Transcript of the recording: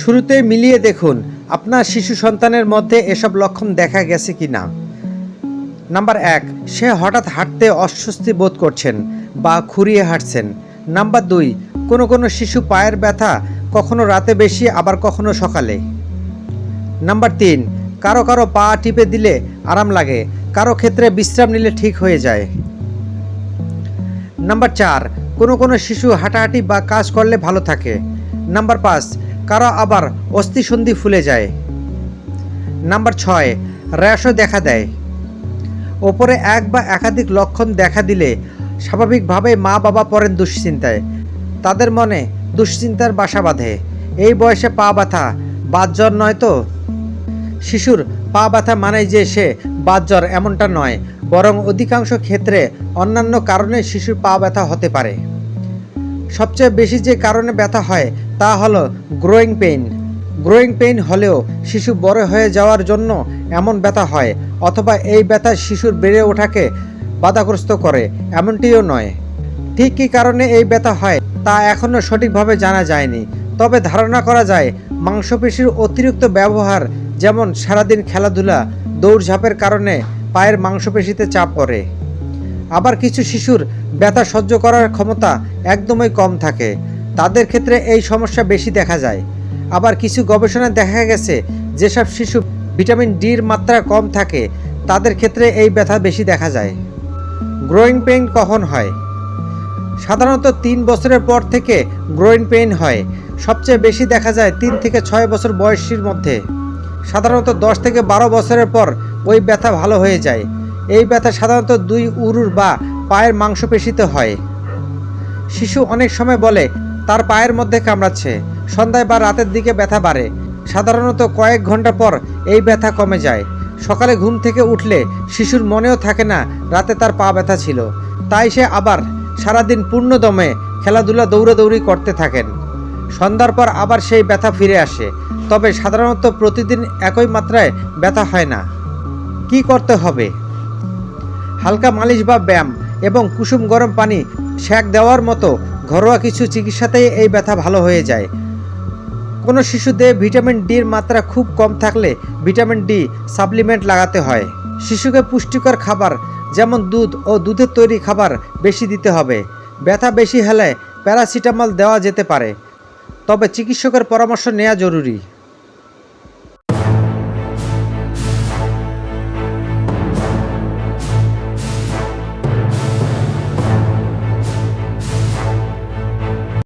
শুরুতে মিলিয়ে দেখুন, আপনার শিশু সন্তানের মধ্যে এসব লক্ষণ দেখা গেছে কি না নাম্বার এক, সে হঠাৎ হাঁটতে অস্বস্তি বোধ করছেন বা খুঁড়িয়ে হাঁটছেন। নাম্বার দুই, কোনো কোনো শিশু পায়ের ব্যথা কখনো রাতে বেশি, আবার কখনো সকালে। নাম্বার তিন, কারও কারও পা টিপে দিলে আরাম লাগে, কারও ক্ষেত্রে বিশ্রাম নিলে ঠিক হয়ে যায়। নাম্বার চার, কোনো কোনো শিশু হাঁটাহাঁটি বা কাজ করলে ভালো থাকে। নাম্বার পাঁচ কারও আবার অস্থিসন্ধি ফুলে যায়। নাম্বার ছয় র্যাশও দেখা দেয়। ওপরে এক বা একাধিক লক্ষণ দেখা দিলে স্বাভাবিকভাবে মা বাবা পড়েন দুশ্চিন্তায়। তাদের মনে দুশ্চিন্তার বাসা বাঁধে। এই বয়সে পা ব্যথা বাতজ্বর নয় তো? শিশুর পা ব্যথা মানে যে সে বাতজ্বর এমনটা নয়, বরং অধিকাংশ ক্ষেত্রে অন্যান্য কারণে শিশুর পা ব্যথা হতে পারে। সবচেয়ে বেশি যে কারণে ব্যথা হয়, তা হলো গ্রোয়িং পেইন গ্রোয়িং পেইন হলেও শিশু বড় হয়ে যাওয়ার জন্য এমন ব্যথা হয়, অথবা এই ব্যথা শিশুর বেড়ে ওঠাকে বাধাগ্রস্ত করে, এমনটিও নয়। ঠিক কী কারণে এই ব্যথা হয়, তা এখনও সঠিকভাবে জানা যায়নি। তবে ধারণা করা যায়, মাংসপেশির অতিরিক্ত ব্যবহার, যেমন সারাদিন খেলাধুলা, দৌড়ঝাঁপের কারণে পায়ের মাংসপেশিতে চাপ পড়ে। আবার কিছু শিশুর ব্যথা সহ্য করার ক্ষমতা একদমই কম থাকে। তাদের ক্ষেত্রে এই সমস্যা বেশি দেখা যায়। আবার কিছু গবেষণায় দেখা গেছে, যেসব শিশু ভিটামিন ডির মাত্রা কম থাকে, তাদের ক্ষেত্রে এই ব্যথা বেশি দেখা যায়। গ্রোয়িং পেইন কখন হয়? সাধারণত তিন বছরের পর থেকে গ্রোয়িং পেইন হয়। সবচেয়ে বেশি দেখা যায় তিন থেকে ছয় বছর বয়সীর মধ্যে। সাধারণত দশ থেকে বারো বছরের পর ওই ব্যথা ভালো হয়ে যায়। এই ব্যথা সাধারণত দুই উরুর বা পায়ের মাংসপেশিতে হয়। শিশু অনেক সময় বলে, তার পায়ের মধ্যে কামড়াচ্ছে। সন্ধ্যায় বা রাতের দিকে ব্যথা বাড়ে। সাধারণত কয়েক ঘণ্টা পর এই ব্যথা কমে যায়। সকালে ঘুম থেকে উঠলে শিশুর মনেও থাকে না, রাতে তার পা ব্যথা ছিল। তাই সে আবার সারাদিন পূর্ণ দমে খেলাধুলা দৌড়াদৌড়ি করতে থাকেন। সন্ধ্যার পর আবার সেই ব্যথা ফিরে আসে। তবে সাধারণত প্রতিদিন একই মাত্রায় ব্যথা হয় না। কি করতে হবে? হালকা মালিশ বা ব্যায়াম এবং কুসুম গরম পানি শ্যাক দেওয়ার মতো ঘরোয়া কিছু চিকিৎসাতেই এই ব্যথা ভালো হয়ে যায়। কোনো শিশুদের ভিটামিন ডির মাত্রা খুব কম থাকলে ভিটামিন ডি সাপ্লিমেন্ট লাগাতে হয়। শিশুকে পুষ্টিকর খাবার যেমন দুধ ও দুধের তৈরি খাবার বেশি দিতে হবে। ব্যথা বেশি হলে প্যারাসিটামল দেওয়া যেতে পারে। তবে চিকিৎসকের পরামর্শ নেওয়া জরুরি।